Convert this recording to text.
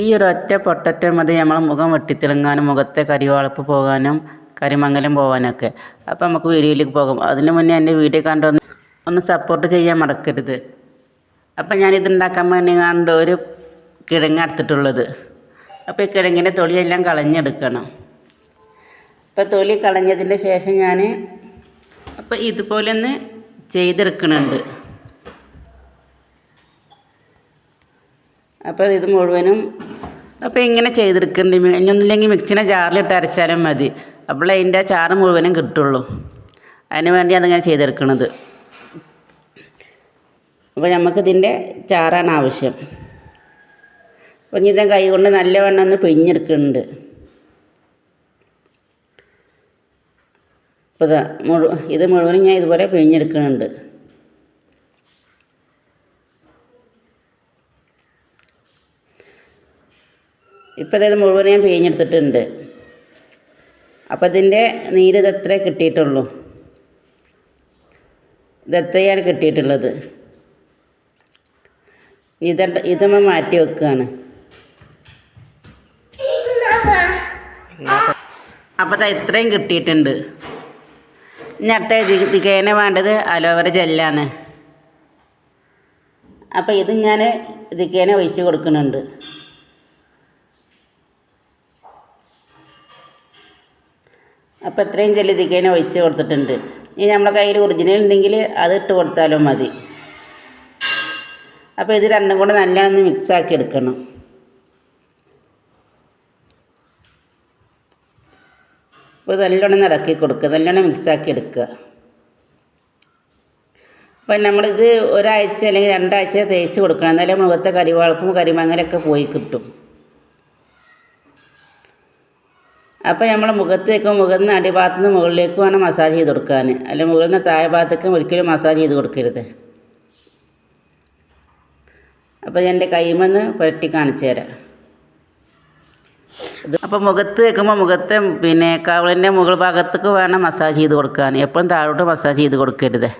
ഈ ഒരു ഒറ്റ പൊട്ടറ്റ മതി നമ്മൾ മുഖം വെട്ടിത്തിളങ്ങാനും മുഖത്തെ കരിവാളപ്പ് പോകാനും കരിമംഗലം പോകാനൊക്കെ. അപ്പോൾ നമുക്ക് വീഡിയോയിലേക്ക് പോകും. അതിന് മുന്നേ എന്റെ വീഡിയോ കണ്ട് ഒന്ന് ഒന്ന് സപ്പോർട്ട് ചെയ്യാൻ മറക്കരുത്. അപ്പം ഞാൻ ഉണ്ടാക്കാൻ വേണ്ടി കണ്ട് ഒരു കിഴങ്ങ് എടുത്തിട്ടുള്ളത്. അപ്പോൾ ഈ കിഴങ്ങിന്റെ തൊലിയെല്ലാം കളഞ്ഞെടുക്കണം. അപ്പോൾ തൊലി കളഞ്ഞതിന്റെ ശേഷം ഞാൻ അപ്പോൾ ഇതുപോലെ ഒന്ന് ചെയ്തെടുക്കണുണ്ട്. അപ്പോൾ ഇത് മുഴുവനും അപ്പോൾ ഇങ്ങനെ ചെയ്തെടുക്കേണ്ടി. ഇനിയൊന്നില്ലെങ്കിൽ മിക്സിനെ ജാറിലിട്ട് അരച്ചാലും മതി. അപ്പോൾ അതിന്റെ ചാറ് മുഴുവനും കിട്ടുള്ളൂ. അതിന് വേണ്ടിയാണ് ഞാൻ ചെയ്തെടുക്കണത്. അപ്പോൾ നമുക്കിതിന്റെ ചാറാണ് ആവശ്യം. അപ്പോൾ ഇനി ഇതാ കൈ കൊണ്ട് നല്ലവണ്ണം ഒന്ന് പിഴിഞ്ഞെടുക്കുന്നുണ്ട് അപ്പോൾ ഇത് മുഴുവൻ ഞാൻ ഇതുപോലെ പിഴിഞ്ഞെടുക്കുന്നുണ്ട് ഇപ്പോൾ ഇത് മുഴുവൻ ഞാൻ പിഴിഞ്ഞെടുത്തിട്ടുണ്ട്. അപ്പോൾ ഇതിന്റെ നീര് ഇതത്രേ കിട്ടിയിട്ടുള്ളൂ? ഇതത്രയാണ് കിട്ടിയിട്ടുള്ളത്? ഇത ഇത് നമ്മൾ മാറ്റി വെക്കുകയാണ്. അപ്പോൾ ഇത് ഇത്രയും കിട്ടിയിട്ടുണ്ട്. ഇനി അടുത്ത ഇതിക്കേന വേണ്ടത് അലോവേര ജെല്ലാണ്. അപ്പോൾ ഇത് ഞാൻ ദിക്കേന ഒഴിച്ച് കൊടുക്കുന്നുണ്ട്. അപ്പോൾ ഇത്രയും ജെല്ല് ദിക്കേന ഒഴിച്ച് കൊടുത്തിട്ടുണ്ട്. ഇനി നമ്മുടെ കയ്യിൽ ഒറിജിനൽ ഉണ്ടെങ്കിൽ അത് ഇട്ട് കൊടുത്താലും മതി. അപ്പോൾ ഇത് രണ്ടും കൂടെ നല്ലോണം ഒന്ന് മിക്സ് ആക്കി എടുക്കണം. അപ്പോൾ നല്ലോണം ഇളക്കി കൊടുക്കുക. നല്ലോണം മിക്സ് ആക്കി എടുക്കുക. അപ്പം നമ്മളിത് ഒരാഴ്ച അല്ലെങ്കിൽ രണ്ടാഴ്ച തേച്ച് കൊടുക്കണം. എന്നാലേ മുഖത്തെ കരിവാളപ്പും കരിമങ്ങലൊക്കെ പോയി കിട്ടും. അപ്പോൾ നമ്മൾ മുഖത്തേക്കും മുഖത്ത് അടിഭാഗത്ത് നിന്ന് മുകളിലേക്ക് വേണം മസാജ് ചെയ്ത് കൊടുക്കാൻ. അല്ലെങ്കിൽ മുകളിൽ നിന്ന് താഴെ ഭാഗത്തേക്കും ഒരിക്കലും മസാജ് ചെയ്ത് കൊടുക്കരുത്. അപ്പോൾ എന്റെ കൈമെന്ന് പുരട്ടി കാണിച്ചു തരാം. അപ്പോൾ മുഖത്ത് വെക്കുമ്പോൾ മുഖത്തെ പിന്നെ കവളിന്റെ മുകൾ ഭാഗത്തേക്ക് വേണം മസാജ് ചെയ്ത് കൊടുക്കാൻ. എപ്പോഴും താഴോട്ട് മസാജ് ചെയ്ത് കൊടുക്കരുത്.